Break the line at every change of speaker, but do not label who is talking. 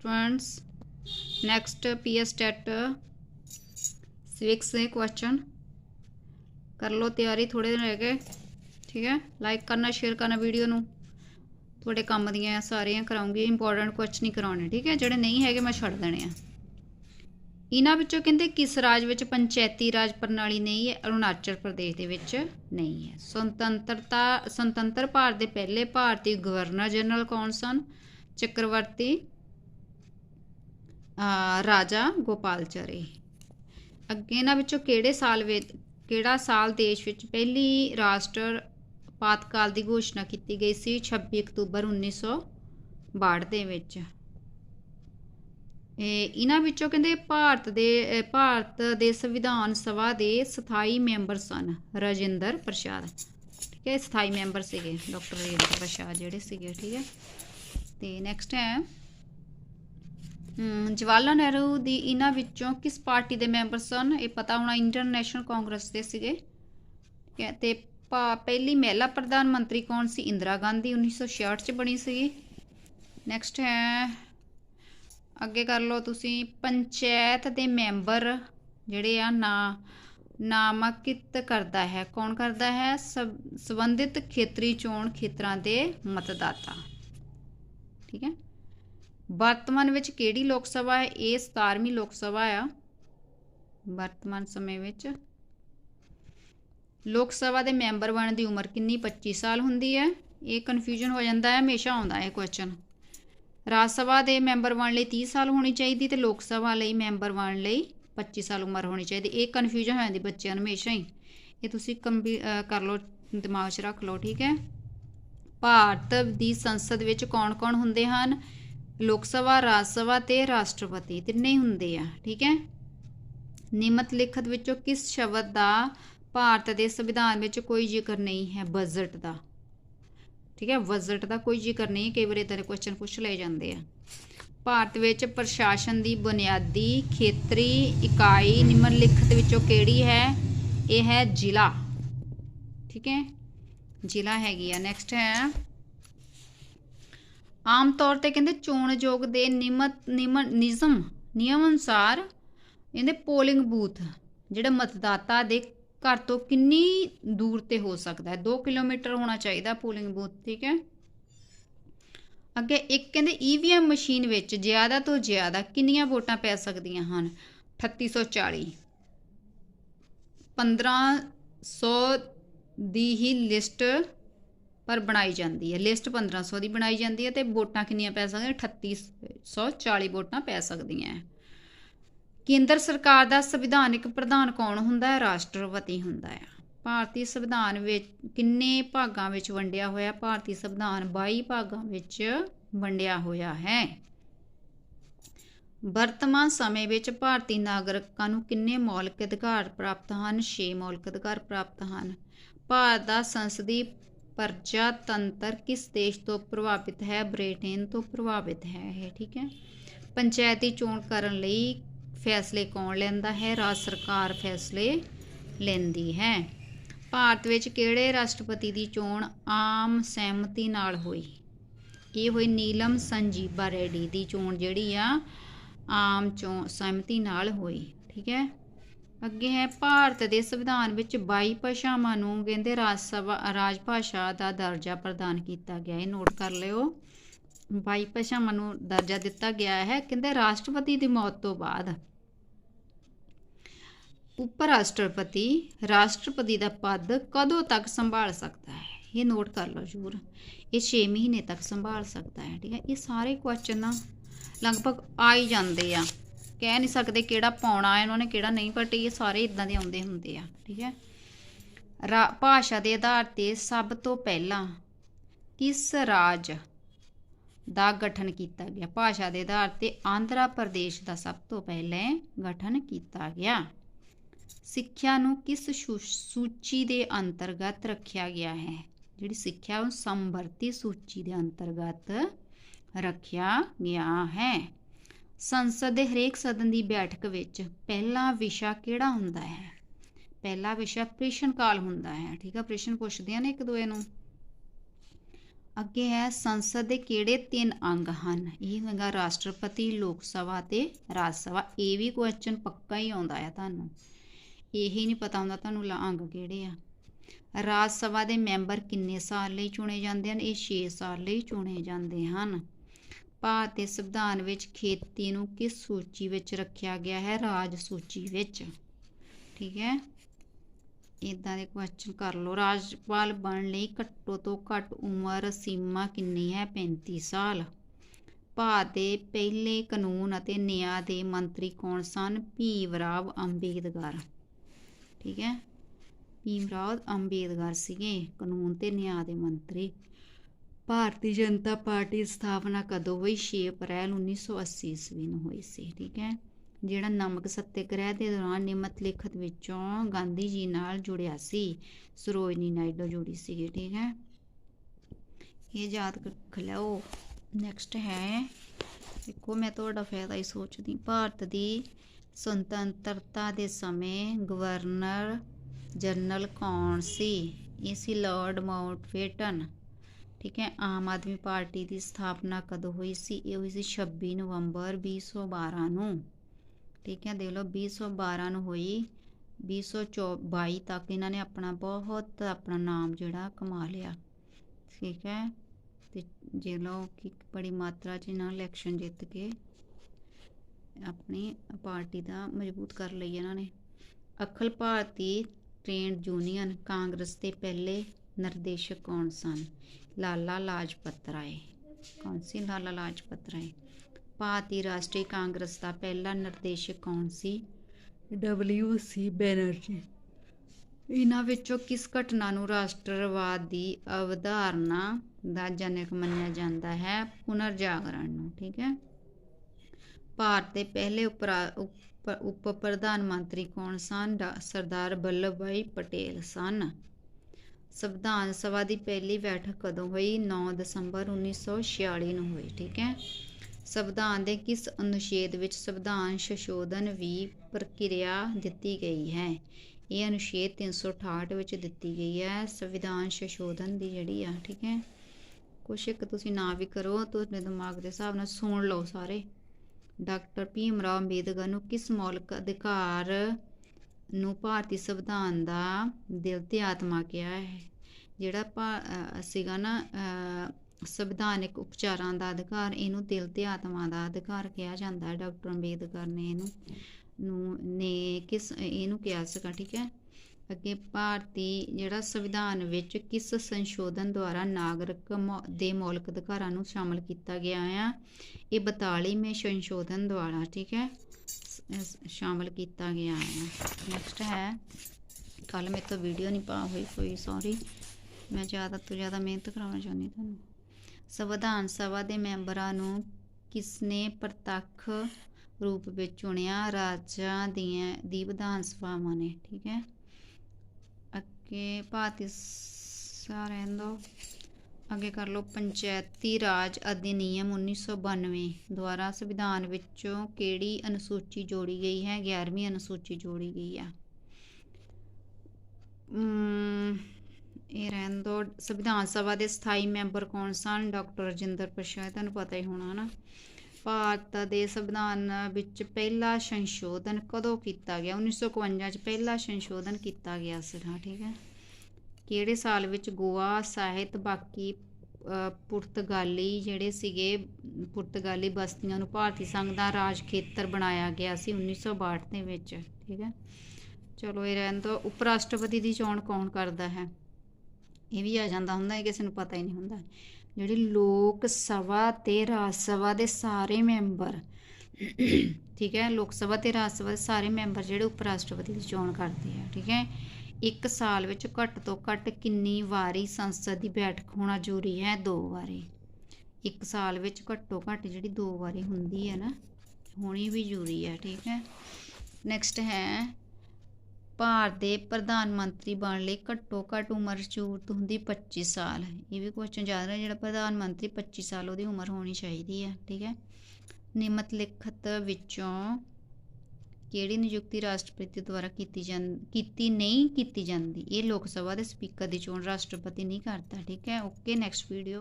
Students next PS TET civics ਦੇ question ਕਰ ਲਓ ਤਿਆਰੀ ਥੋੜੇ ਦਿਨ ਰਹਿ ਗਏ, ਠੀਕ ਹੈ? ਲਾਈਕ ਕਰਨਾ ਸ਼ੇਅਰ ਕਰਨਾ ਵੀਡੀਓ ਨੂੰ। ਤੁਹਾਡੇ ਕੰਮ ਦੀਆਂ ਸਾਰੀਆਂ ਕਰਾਉਂਗੀ ਇੰਪੋਰਟੈਂਟ ਕੁਐਸਚਨ ਹੀ ਕਰਾਉਣੇ, ਠੀਕ ਹੈ? ਜਿਹੜੇ ਨਹੀਂ ਹੈਗੇ, ਮੈਂ ਛੱਡ ਦੇਣੇ ਆ। ਇਹਨਾਂ ਵਿੱਚੋਂ ਕਹਿੰਦੇ ਕਿਸ ਰਾਜ ਵਿੱਚ ਪੰਚਾਇਤੀ ਰਾਜ ਪ੍ਰਣਾਲੀ ਨਹੀਂ ਹੈ? ਅਰੁਣਾਚਲ ਪ੍ਰਦੇਸ਼ ਦੇ ਵਿੱਚ ਨਹੀਂ ਹੈ। ਸੁਤੰਤਰਤਾ, ਸੁਤੰਤਰ ਭਾਰਤ ਦੇ ਪਹਿਲੇ ਭਾਰਤੀ ਗਵਰਨਰ ਜਨਰਲ ਕੌਣ ਸਨ? ਚੱਕਰਵਰਤੀ ਰਾਜਾ ਗੋਪਾਲਚਰੀ। ਅੱਗੇ ਇਹਨਾਂ ਵਿੱਚੋਂ ਕਿਹੜੇ ਸਾਲ ਵਿੱਚ, ਕਿਹੜਾ ਸਾਲ ਦੇਸ਼ ਵਿੱਚ ਪਹਿਲੀ ਰਾਸ਼ਟਰ ਪਾਤਕਾਲ ਦੀ ਘੋਸ਼ਣਾ ਕੀਤੀ ਗਈ ਸੀ? 26 ਅਕਤੂਬਰ 1962 ਦੇ ਵਿੱਚ। ਇਹਨਾਂ ਵਿੱਚੋਂ ਕਹਿੰਦੇ ਭਾਰਤ ਦੇ ਭਾਰਤ ਦੇ ਸੰਵਿਧਾਨ ਸਭਾ ਦੇ ਸਥਾਈ ਮੈਂਬਰ ਸਨ, ਰਾਜਿੰਦਰ ਪ੍ਰਸਾਦ। ਠੀਕ ਹੈ, ਇਹ ਸਥਾਈ ਮੈਂਬਰ ਸੀਗੇ, ਡਾਕਟਰ ਰਾਜਿੰਦਰ ਪ੍ਰਸਾਦ ਜਿਹੜੇ ਸੀਗੇ, ਠੀਕ ਹੈ। ਤੇ ਨੈਕਸਟ ਹੈ ਹਮ, ਜਵਾਹਰ ਲਾਲ ਨਹਿਰੂ ਦੀ ਇਹਨਾਂ ਵਿੱਚੋਂ ਕਿਸ ਪਾਰਟੀ ਦੇ ਮੈਂਬਰ ਸਨ? ਇਹ ਪਤਾ ਹੋਣਾ ਇੰਡੀਅਨ ਨੈਸ਼ਨਲ ਕਾਂਗਰਸ ਦੇ ਸੀਗੇ। ਠੀਕ ਹੈ ਤੇ ਪਾ- ਪਹਿਲੀ ਮਹਿਲਾ ਪ੍ਰਧਾਨ ਮੰਤਰੀ ਕੌਣ ਸੀ? ਇੰਦਰਾ ਗਾਂਧੀ 1966 ਚ ਬਣੀ ਸੀਗੀ। ਨੈਕਸਟ ਹੈ ਅੱਗੇ ਕਰ ਲਓ ਤੁਸੀਂ। ਪੰਚਾਇਤ ਦੇ ਮੈਂਬਰ ਜਿਹੜੇ ਆ ਨਾ ਨਾਮਾਂਕਿਤ ਕਰਦਾ ਹੈ। ਕੌਣ ਕਰਦਾ ਹੈ? ਸਬ- ਸੰਬੰਧਿਤ ਖੇਤਰੀ ਚੋਣ ਖੇਤਰਾਂ ਦੇ ਮਤਦਾਤਾ। ਠੀਕ ਹੈ? ਵਰਤਮਾਨ ਵਿੱਚ ਕਿਹੜੀ ਲੋਕ ਸਭਾ ਹੈ? ਇਹ 17ਵੀਂ ਲੋਕ ਸਭਾ ਆ। ਵਰਤਮਾਨ ਸਮੇਂ ਵਿੱਚ ਲੋਕ ਸਭਾ ਦੇ ਮੈਂਬਰ ਬਣਨ ਦੀ ਉਮਰ ਕਿੰਨੀ? 25 ਸਾਲ ਹੁੰਦੀ ਹੈ। ਇਹ ਕਨਫਿਊਜ਼ਨ ਹੋ ਜਾਂਦਾ ਹੈ, ਹਮੇਸ਼ਾ ਆਉਂਦਾ ਹੈ ਕੁਐਸਚਨ ਰਾਜ ਸਭਾ ਦੇ ਮੈਂਬਰ ਬਣਨ ਲਈ 30 ਸਾਲ ਹੋਣੀ ਚਾਹੀਦੀ ਤੇ ਲੋਕ ਸਭਾ ਲਈ ਮੈਂਬਰ ਬਣਨ ਲਈ 25 ਸਾਲ ਉਮਰ ਹੋਣੀ ਚਾਹੀਦੀ। ਇਹ ਕਨਫਿਊਜ਼ਨ ਹੋ ਜਾਂਦੀ ਬੱਚਿਆਂ ਨੂੰ ਹਮੇਸ਼ਾ ਹੀ। ਇਹ ਤੁਸੀਂ ਕੰਪੀ ਕਰ ਲਓ, ਦਿਮਾਗ 'ਚ ਰੱਖ ਲਓ, ਠੀਕ ਹੈ? ਭਾਰਤ ਦੀ ਸੰਸਦ ਵਿੱਚ ਕੌਣ-ਕੌਣ ਹੁੰਦੇ ਹਨ? ਲੋਕ ਸਭਾ, ਰਾਜ ਸਭਾ ਤੇ ਰਾਸ਼ਟਰਪਤੀ ਤਿੰਨੇ ਹੁੰਦੇ ਆ, ਠੀਕ ਹੈ? ਨਿਮਤ ਲਿਖਤ ਵਿੱਚੋਂ ਕਿਸ ਸ਼ਬਦ ਦਾ ਭਾਰਤ ਦੇ ਸੰਵਿਧਾਨ ਵਿੱਚ ਕੋਈ ਜ਼ਿਕਰ ਨਹੀਂ ਹੈ? ਬਜਟ ਦਾ। ਠੀਕ ਹੈ? ਬਜਟ ਦਾ ਕੋਈ ਜ਼ਿਕਰ ਨਹੀਂ, ਕਈ ਵਾਰ ਇਦਾਂ ਦੇ ਕੁਐਸਚਨ ਪੁੱਛ ਲਏ ਜਾਂਦੇ ਆ। ਭਾਰਤ ਵਿੱਚ ਪ੍ਰਸ਼ਾਸਨ ਦੀ ਬੁਨਿਆਦੀ, ਖੇਤਰੀ ਇਕਾਈ ਨਿਮਨਲਿਖਤ ਵਿੱਚੋਂ ਕਿਹੜੀ ਹੈ? ਇਹ ਹੈ ਜ਼ਿਲ੍ਹਾ। ਠੀਕ ਹੈ? ਜ਼ਿਲ੍ਹਾ ਹੈਗੀ ਆ। ਨੈਕਸਟ ਹੈ ਆਮ ਤੌਰ ਤੇ ਕਹਿੰਦੇ ਚੋਣ ਯੋਗ ਦੇ ਨਿਯਮਤ ਨਿਯਮ ਨਿਯਮ ਅਨੁਸਾਰ ਇਹਦੇ ਪੋਲਿੰਗ ਬੂਥ ਜਿਹੜਾ ਮਤਦਾਤਾ ਦੇ ਘਰ ਤੋਂ ਕਿੰਨੀ ਦੂਰ ਤੇ ਹੋ ਸਕਦਾ ਹੈ। 2 ਕਿਲੋਮੀਟਰ ਹੋਣਾ ਚਾਹੀਦਾ ਪੋਲਿੰਗ ਬੂਥ ਠੀਕ ਹੈ? ਅੱਗੇ ਇੱਕ ਕਹਿੰਦੇ ਈਵੀਐਮ ਮਸ਼ੀਨ ਵਿੱਚ ਜ਼ਿਆਦਾ ਤੋਂ ਜ਼ਿਆਦਾ ਕਿੰਨੀਆਂ ਵੋਟਾਂ ਪੈ ਸਕਦੀਆਂ ਹਨ? 3840 1500 ਦੀ ਹੀ ਲਿਸਟ ਪਰ ਬਣਾਈ ਜਾਂਦੀ ਹੈ। ਲਿਸਟ 1500 ਦੀ ਬਣਾਈ ਜਾਂਦੀ ਹੈ ਤੇ ਵੋਟਾਂ ਕਿੰਨੀਆਂ ਪੈ ਸਕਦੀਆਂ? 3840 ਵੋਟਾਂ ਪੈ ਸਕਦੀਆਂ। ਕੇਂਦਰ ਸਰਕਾਰ ਦਾ ਸੰਵਿਧਾਨਿਕ ਪ੍ਰਧਾਨ ਕੌਣ ਹੁੰਦਾ ਹੈ? ਰਾਸ਼ਟਰਪਤੀ ਹੁੰਦਾ ਹੈ। ਭਾਰਤੀ ਸੰਵਿਧਾਨ ਵਿੱਚ ਕਿੰਨੇ ਭਾਗਾਂ ਵਿੱਚ ਵੰਡਿਆ ਹੋਇਆ? ਭਾਰਤੀ ਸੰਵਿਧਾਨ 22 ਭਾਗਾਂ ਵਿੱਚ ਵੰਡਿਆ ਹੋਇਆ ਹੈ। ਵਰਤਮਾਨ ਸਮੇਂ ਵਿੱਚ ਭਾਰਤੀ ਨਾਗਰਿਕਾਂ ਨੂੰ ਕਿੰਨੇ ਮੌਲਿਕ ਅਧਿਕਾਰ ਪ੍ਰਾਪਤ ਹਨ? 6 ਮੌਲਿਕ ਅਧਿਕਾਰ ਪ੍ਰਾਪਤ ਹਨ। ਭਾਰਤ ਦਾ ਸੰਸਦੀ ਪ੍ਰਜਾਤੰਤਰ ਕਿਸ ਦੇਸ਼ ਤੋਂ ਪ੍ਰਭਾਵਿਤ ਹੈ? ਬ੍ਰਿਟੇਨ ਤੋਂ ਪ੍ਰਭਾਵਿਤ ਹੈ ਇਹ, ਠੀਕ ਹੈ? ਪੰਚਾਇਤੀ ਚੋਣ ਕਰਨ ਲਈ ਫੈਸਲੇ ਕੌਣ ਲੈਂਦਾ ਹੈ? ਰਾਜ ਸਰਕਾਰ ਫੈਸਲੇ ਲੈਂਦੀ ਹੈ। ਭਾਰਤ ਵਿੱਚ ਕਿਹੜੇ ਰਾਸ਼ਟਰਪਤੀ ਦੀ ਚੋਣ ਆਮ ਸਹਿਮਤੀ ਨਾਲ ਹੋਈ? ਇਹ ਹੋਈ ਨੀਲਮ ਸੰਜੀਬਾ ਰੈਡੀ ਦੀ ਚੋਣ ਜਿਹੜੀ ਆ, ਆਮ ਚੋਣ ਸਹਿਮਤੀ ਨਾਲ ਹੋਈ, ਠੀਕ ਹੈ? ਅੱਗੇ ਹੈ, ਭਾਰਤ ਦੇ ਸੰਵਿਧਾਨ ਵਿੱਚ 22 ਭਾਸ਼ਾਵਾਂ ਨੂੰ ਕਹਿੰਦੇ ਰਾਜ ਸਭਾ, ਰਾਜ ਭਾਸ਼ਾ ਦਾ ਦਰਜਾ ਪ੍ਰਦਾਨ ਕੀਤਾ ਗਿਆ। ਇਹ ਨੋਟ ਕਰ ਲਿਓ। 22 ਭਾਸ਼ਾਵਾਂ ਨੂੰ ਦਰਜਾ ਦਿੱਤਾ ਗਿਆ ਹੈ, ਕਹਿੰਦੇ ਰਾਸ਼ਟਰਪਤੀ ਦੀ ਮੌਤ ਤੋਂ ਬਾਅਦ। ਉਪ ਰਾਸ਼ਟਰਪਤੀ ਰਾਸ਼ਟਰਪਤੀ ਦਾ ਪਦ ਕਦੋਂ ਤੱਕ ਸੰਭਾਲ ਸਕਦਾ ਹੈ? ਇਹ ਨੋਟ ਕਰ ਲਓ ਜ਼ਰੂਰ। ਇਹ 6 ਮਹੀਨੇ ਤੱਕ ਸੰਭਾਲ ਸਕਦਾ ਹੈ, ਠੀਕ ਹੈ। ਇਹ ਸਾਰੇ ਕੁਐਸਚਨ ਨਾ ਲਗਭਗ ਆ ਹੀ ਜਾਂਦੇ ਆ। ਕਹਿ ਨਹੀਂ ਸਕਦੇ ਕਿਹੜਾ ਪਾਉਣਾ ਹੈ, ਉਹਨਾਂ ਨੇ ਕਿਹੜਾ ਨਹੀਂ ਬਟ ਇਹ ਸਾਰੇ ਇਦਾਂ ਦੇ ਆਉਂਦੇ ਹੁੰਦੇ ਆ, ਠੀਕ ਹੈ? ਰਾ- ਭਾਸ਼ਾ ਦੇ ਆਧਾਰ ਤੇ ਸਭ ਤੋਂ ਪਹਿਲਾਂ ਕਿਸ ਰਾਜ ਦਾ ਗਠਨ ਕੀਤਾ ਗਿਆ? ਭਾਸ਼ਾ ਦੇ ਆਧਾਰ ਤੇ ਆਂਧਰਾ ਪ੍ਰਦੇਸ਼ ਦਾ ਸਭ ਤੋਂ ਪਹਿਲੇ ਗਠਨ ਕੀਤਾ ਗਿਆ। ਸਿੱਖਿਆ ਨੂੰ ਕਿਸ ਸੂਚੀ ਦੇ ਅੰਤਰਗਤ ਰੱਖਿਆ ਗਿਆ ਹੈ? ਜਿਹੜੀ ਸਿੱਖਿਆ ਉਹ ਸੰਵਰਤੀ ਸੂਚੀ ਦੇ ਅੰਤਰਗਤ ਰੱਖਿਆ ਗਿਆ ਹੈ। ਸੰਸਦ ਦੇ ਹਰੇਕ ਸਦਨ ਦੀ ਬੈਠਕ ਵਿੱਚ ਪਹਿਲਾ ਵਿਸ਼ਾ ਕਿਹੜਾ ਹੁੰਦਾ ਹੈ? ਪਹਿਲਾ ਵਿਸ਼ਾ ਪ੍ਰਸ਼ਨ ਕਾਲ ਹੁੰਦਾ ਹੈ। ਠੀਕ ਆ, ਪ੍ਰਸ਼ਨ ਪੁੱਛਦੇ ਆ ਨੇ ਇੱਕ ਦੂਏ ਨੂੰ। ਅੱਗੇ ਹੈ, ਸੰਸਦ ਦੇ ਕਿਹੜੇ ਤਿੰਨ ਅੰਗ ਹਨ? ਇਹ ਹੈਗਾ ਰਾਸ਼ਟਰਪਤੀ, ਲੋਕ ਸਭਾ ਤੇ ਰਾਜ ਸਭਾ। ਇਹ ਵੀ ਕੁਐਸਚਨ ਪੱਕਾ ਹੀ ਆਉਂਦਾ ਹੈ ਤੁਹਾਨੂੰ। ਇਹ ਹੀ ਨਹੀਂ ਪਤਾ ਹੁੰਦਾ ਤੁਹਾਨੂੰ ਅੰਗ ਕਿਹੜੇ ਆ। ਰਾਜ ਸਭਾ ਦੇ ਮੈਂਬਰ ਕਿੰਨੇ ਸਾਲ ਲਈ ਚੁਣੇ ਜਾਂਦੇ ਹਨ? ਇਹ 6 ਸਾਲ ਲਈ ਚੁਣੇ ਜਾਂਦੇ ਹਨ। ਭਾਰਤ ਦੇ ਸੰਵਿਧਾਨ ਵਿੱਚ ਖੇਤੀ ਨੂੰ ਕਿਸ ਸੂਚੀ ਵਿੱਚ ਰੱਖਿਆ ਗਿਆ ਹੈ? ਰਾਜ ਸੂਚੀ ਵਿੱਚ। ਠੀਕ ਹੈ। ਇਦਾਂ ਦੇ ਕੁਐਸਚਨ ਕਰ ਲਓ। ਰਾਜਪਾਲ ਬਣਨ ਲਈ ਘੱਟੋ ਤੋਂ ਘੱਟ ਉਮਰ ਸੀਮਾ ਕਿੰਨੀ ਹੈ? 35 ਸਾਲ। ਭਾਰਤ ਦੇ ਪਹਿਲੇ ਕਾਨੂੰਨ ਅਤੇ ਨਿਆਂ ਦੇ ਮੰਤਰੀ ਕੌਣ ਸਨ? ਭੀਮ ਰਾਵ ਅੰਬੇਦਕਰ। ਠੀਕ ਹੈ। ਭੀਮ ਰਾਵ ਅੰਬੇਦਕਰ ਸੀਗੇ। ਕਾਨੂੰਨ ਤੇ ਨਿਆਂ ਦੇ ਮੰਤਰੀ। ਭਾਰਤੀ ਜਨਤਾ ਪਾਰਟੀ ਦੀ ਸਥਾਪਨਾ ਕਦੋਂ ਹੋਈ? 6 ਅਪ੍ਰੈਲ 1980 ਈਸਵੀ ਨੂੰ ਹੋਈ ਸੀ, ਠੀਕ ਹੈ? ਜਿਹੜਾ ਨਮਕ ਸੱਤਿਆਗ੍ਰਹਿ ਦੇ ਦੌਰਾਨ ਨਿਮਤ ਲਿਖਤ ਵਿੱਚੋਂ ਗਾਂਧੀ ਜੀ ਨਾਲ ਜੁੜਿਆ ਸੀ, ਸਰੋਜਨੀ ਨਾਇਡੂ ਜੁੜੀ ਸੀ ਠੀਕ ਹੈ? ਇਹ ਯਾਦ ਰੱਖ ਲਓ। ਨੈਕਸਟ ਹੈ। ਦੇਖੋ, ਮੈਂ ਤੁਹਾਡਾ ਫਾਇਦਾ ਹੀ ਸੋਚਦੀ। ਭਾਰਤ ਦੀ ਸੁਤੰਤਰਤਾ ਦੇ ਸਮੇਂ ਗਵਰਨਰ ਜਨਰਲ ਕੌਣ ਸੀ? ਇਹ ਸੀ ਲਾਰਡ ਮਾਊਂਟਬੇਟਨ ਠੀਕ ਹੈ, ਆਮ ਆਦਮੀ ਪਾਰਟੀ ਦੀ ਸਥਾਪਨਾ ਕਦੋਂ ਹੋਈ ਸੀ? ਇਹ ਹੋਈ ਸੀ 26 ਨਵੰਬਰ 2012 ਨੂੰ। ਠੀਕ ਹੈ, ਦੇਖ ਲਓ 2012 ਨੂੰ ਹੋਈ 2022 ਤੱਕ ਇਹਨਾਂ ਨੇ ਆਪਣਾ ਬਹੁਤ ਆਪਣਾ ਨਾਮ ਜਿਹੜਾ ਕਮਾ ਲਿਆ। ਠੀਕ ਹੈ, ਤੇ ਜੇ ਲੋ ਕਿ ਬੜੀ ਮਾਤਰਾ 'ਚ ਇਹਨਾਂ ਇਲੈਕਸ਼ਨ ਜਿੱਤ ਕੇ ਆਪਣੀ ਪਾਰਟੀ ਦਾ ਮਜ਼ਬੂਤ ਕਰ ਲਈ ਇਹਨਾਂ ਨੇ। ਅਖਲ ਭਾਰਤੀ ਟ੍ਰੇਡ ਯੂਨੀਅਨ ਕਾਂਗਰਸ ਦੇ ਪਹਿਲੇ ਨਿਰਦੇਸ਼ਕ ਕੌਣ ਸਨ? ਲਾਲਾ ਲਾਜਪਤ ਰਾਏ ਕੌਣ ਸੀ ਲਾਲਾ ਲਾਜਪਤ ਰਾਏ ਭਾਰਤੀ ਰਾਸ਼ਟਰੀ ਕਾਂਗਰਸ ਦਾ ਪਹਿਲਾ ਨਿਰਦੇਸ਼ਕ ਕੌਣ ਸੀ? ਡਬਲਯੂ ਸੀ ਬੈਨਰਜੀ। ਇਹਨਾਂ ਵਿੱਚੋਂ ਕਿਸ ਘਟਨਾ ਨੂੰ ਰਾਸ਼ਟਰਵਾਦ ਦੀ ਅਵਧਾਰਨਾ ਦਾ ਜਨਕ ਮੰਨਿਆ ਜਾਂਦਾ ਹੈ? ਪੁਨਰ ਜਾਗਰਣ ਨੂੰ ਠੀਕ ਹੈ? ਭਾਰਤ ਦੇ ਪਹਿਲੇ ਉਪਰਾ- ਉਪ ਪ੍ਰਧਾਨ ਮੰਤਰੀ ਕੌਣ ਸਨ? ਸਰਦਾਰ ਵੱਲਭ ਭਾਈ ਪਟੇਲ ਸਨ। ਸੰਵਿਧਾਨ ਸਭਾ ਦੀ ਪਹਿਲੀ ਬੈਠਕ ਕਦੋਂ ਹੋਈ? 9 ਦਸੰਬਰ 1946 ਨੂੰ ਹੋਈ, ਠੀਕ ਹੈ? ਸੰਵਿਧਾਨ ਦੇ ਕਿਸ ਅਨੁਛੇਦ ਵਿੱਚ ਸੰਵਿਧਾਨ ਸੰਸ਼ੋਧਨ ਵੀ ਪ੍ਰਕਿਰਿਆ ਦਿੱਤੀ ਗਈ ਹੈ? ਇਹ ਅਨੁਛੇਦ 368 ਵਿੱਚ ਦਿੱਤੀ ਗਈ ਹੈ, ਸੰਵਿਧਾਨ ਸੰਸ਼ੋਧਨ ਦੀ ਜਿਹੜੀ ਆ, ਠੀਕ ਹੈ? ਕੁਛ ਇੱਕ ਤੁਸੀਂ ਨਾ ਵੀ ਕਰੋ, ਤੁਹਾਡੇ ਦਿਮਾਗ ਦੇ ਹਿਸਾਬ ਨਾਲ ਸੁਣ ਲਓ ਸਾਰੇ। ਡਾਕਟਰ ਭੀਮ ਰਾਓ ਅੰਬੇਦਕਰ ਨੂੰ ਕਿਸ ਮੌਲਿਕ ਅਧਿਕਾਰ ਨੂੰ ਭਾਰਤੀ ਸੰਵਿਧਾਨ ਦਾ ਦਿਲ ਤੇ ਆਤਮਾ ਕਿਹਾ ਹੈ। ਜਿਹੜਾ ਭਾ- ਸੀਗਾ ਨਾ, ਅਹ, ਸੰਵਿਧਾਨਿਕ ਉਪਚਾਰਾਂ ਦਾ ਅਧਿਕਾਰ, ਇਹਨੂੰ ਦਿਲ ਤੇ ਆਤਮਾ ਦਾ ਅਧਿਕਾਰ ਕਿਹਾ ਜਾਂਦਾ ਹੈ। ਡਾਕਟਰ ਅੰਬੇਦਕਰ ਨੇ ਇਹਨੂੰ, ਨੂੰ, ਨੇ ਕਿਸ, ਇਹਨੂੰ ਕਿਹਾ ਸੀਗਾ, ਠੀਕ ਹੈ? ਅੱਗੇ, ਭਾਰਤੀ ਜਿਹੜਾ ਸੰਵਿਧਾਨ ਵਿੱਚ ਕਿਸ ਸੰਸ਼ੋਧਨ ਦੁਆਰਾ ਨਾਗਰਿਕ ਮੌ- ਦੇ ਮੌਲਿਕ ਅਧਿਕਾਰਾਂ ਨੂੰ ਸ਼ਾਮਲ ਕੀਤਾ ਗਿਆ ਆ, ਇਹ 42ਵੇਂ ਸੰਸ਼ੋਧਨ ਦੁਆਰਾ, ਠੀਕ ਹੈ? ਸ਼ਾਮਲ ਕੀਤਾ ਗਿਆ ਹੈ। ਨੈਕਸਟ ਹੈ ਕੱਲ ਮੇਰੇ ਤੋਂ ਵੀਡੀਓ ਨਹੀਂ ਪਾ ਹੋਈ, ਕੋਈ ਸੌਰੀ ਮੈਂ ਜ਼ਿਆਦਾ ਤੋਂ ਜ਼ਿਆਦਾ ਮਿਹਨਤ ਕਰਾਉਣਾ ਚਾਹੁੰਦੀ ਤੁਹਾਨੂੰ। ਸੰਵਿਧਾਨ ਸਭਾ ਦੇ ਮੈਂਬਰਾਂ ਨੂੰ ਕਿਸਨੇ ਪ੍ਰਤੱਖ ਰੂਪ ਵਿੱਚ ਚੁਣਿਆ? ਰਾਜਾਂ ਦੀਆਂ, ਦੀ ਵਿਧਾਨ ਸਭਾਵਾਂ ਨੇ, ਠੀਕ ਹੈ। ਅੱਗੇ ਭਾਰਤੀ ਸਾ ਰਹਿਣ ਅੱਗੇ ਕਰ ਲਓ, ਪੰਚਾਇਤੀ ਰਾਜ ਅਧਿਨਿਯਮ 1992 ਦੁਆਰਾ ਸੰਵਿਧਾਨ ਵਿੱਚੋਂ ਕਿਹੜੀ ਅਨੁਸੂਚੀ ਜੋੜੀ ਗਈ ਹੈ? 11ਵੀਂ ਅਨੁਸੂਚੀ ਜੋੜੀ ਗਈ ਆ। ਇਹ ਰਹਿਣ ਦਿਓ ਸੰਵਿਧਾਨ ਸਭਾ ਦੇ ਸਥਾਈ ਮੈਂਬਰ ਕੌਣ ਸਨ? ਡਾਕਟਰ ਰਜਿੰਦਰ ਪ੍ਰਸਾਦ ਤੁਹਾਨੂੰ ਪਤਾ ਹੀ ਹੋਣਾ ਨਾ ਭਾਰਤ ਦੇ ਸੰਵਿਧਾਨ ਵਿੱਚ ਪਹਿਲਾ ਸੰਸ਼ੋਧਨ ਕਦੋਂ ਕੀਤਾ ਗਿਆ? 1951 ਚ ਪਹਿਲਾ ਸੰਸ਼ੋਧਨ ਕੀਤਾ ਗਿਆ ਸੀਗਾ ਠੀਕ ਹੈ। ਕਿਹੜੇ ਸਾਲ ਵਿੱਚ ਗੋਆ ਸਾਹਿਤ, ਬਾਕੀ ਪੁਰਤਗਾਲੀ ਜਿਹੜੇ ਸੀਗੇ, ਪੁਰਤਗਾਲੀ ਬਸਤੀਆਂ ਨੂੰ ਭਾਰਤੀ ਸੰਘ ਦਾ ਰਾਜ ਖੇਤਰ ਬਣਾਇਆ ਗਿਆ ਸੀ 1962 ਦੇ ਵਿੱਚ, ਠੀਕ ਹੈ। ਚਲੋ ਇਹ ਰਹਿਣ ਤੋਂ ਉਪ ਰਾਸ਼ਟਰਪਤੀ ਦੀ ਚੋਣ ਕੌਣ ਕਰਦਾ ਹੈ? ਇਹ ਵੀ ਆ ਜਾਂਦਾ ਹੁੰਦਾ ਹੈ ਕਿਸੇ ਨੂੰ ਪਤਾ ਹੀ ਨਹੀਂ ਹੁੰਦਾ। ਜਿਹੜੀ ਲੋਕ ਸਭਾ ਤੇ ਰਾਜ ਸਭਾ ਦੇ ਸਾਰੇ ਮੈਂਬਰ ਠੀਕ ਹੈ, ਲੋਕ ਸਭਾ ਤੇ ਰਾਜ ਸਭਾ ਦੇ ਸਾਰੇ ਮੈਂਬਰ ਜਿਹੜੇ ਉਪ ਰਾਸ਼ਟਰਪਤੀ ਦੀ ਚੋਣ ਕਰਦੇ ਆ, ਠੀਕ ਹੈ। ਇੱਕ ਸਾਲ ਵਿੱਚ ਘੱਟ ਤੋਂ ਘੱਟ ਕਿੰਨੀ ਵਾਰੀ ਸੰਸਦ ਦੀ ਬੈਠਕ ਹੋਣਾ ਜ਼ਰੂਰੀ ਹੈ? ਦੋ ਵਾਰੀ। ਇੱਕ ਸਾਲ ਵਿੱਚ ਘੱਟੋ ਘੱਟ ਜਿਹੜੀ ਦੋ ਵਾਰੀ ਹੁੰਦੀ ਹੈ ਨਾ, ਹੋਣੀ ਵੀ ਜ਼ਰੂਰੀ ਹੈ, ਠੀਕ ਹੈ। ਨੈਕਸਟ ਹੈ, ਭਾਰਤ ਦੇ ਪ੍ਰਧਾਨ ਮੰਤਰੀ ਬਣਨ ਲਈ ਘੱਟੋ ਘੱਟ ਉਮਰ ਜ਼ਰੂਰਤ ਹੁੰਦੀ 25 ਸਾਲ। ਇਹ ਵੀ ਕੁਐਸਚਨ ਯਾਦ ਰੱਖਣਾ, ਜਿਹੜਾ ਪ੍ਰਧਾਨ ਮੰਤਰੀ 25 ਸਾਲ ਉਹਦੀ ਉਮਰ ਹੋਣੀ ਚਾਹੀਦੀ ਹੈ, ਠੀਕ ਹੈ। ਨਿਯਮਤ ਲਿਖਤ ਵਿੱਚੋਂ ਕਿਹੜੀ ਨਿਯੁਕਤੀ ਰਾਸ਼ਟਰਪਤੀ ਦੁਆਰਾ ਕੀਤੀ ਜਾਂ ਕੀਤੀ ਨਹੀਂ ਕੀਤੀ ਜਾਂਦੀ? ਇਹ ਲੋਕ ਸਭਾ ਦੇ ਸਪੀਕਰ ਦੀ ਚੋਣ ਰਾਸ਼ਟਰਪਤੀ ਨਹੀਂ ਕਰਦਾ, ਠੀਕ ਹੈ? Okay next video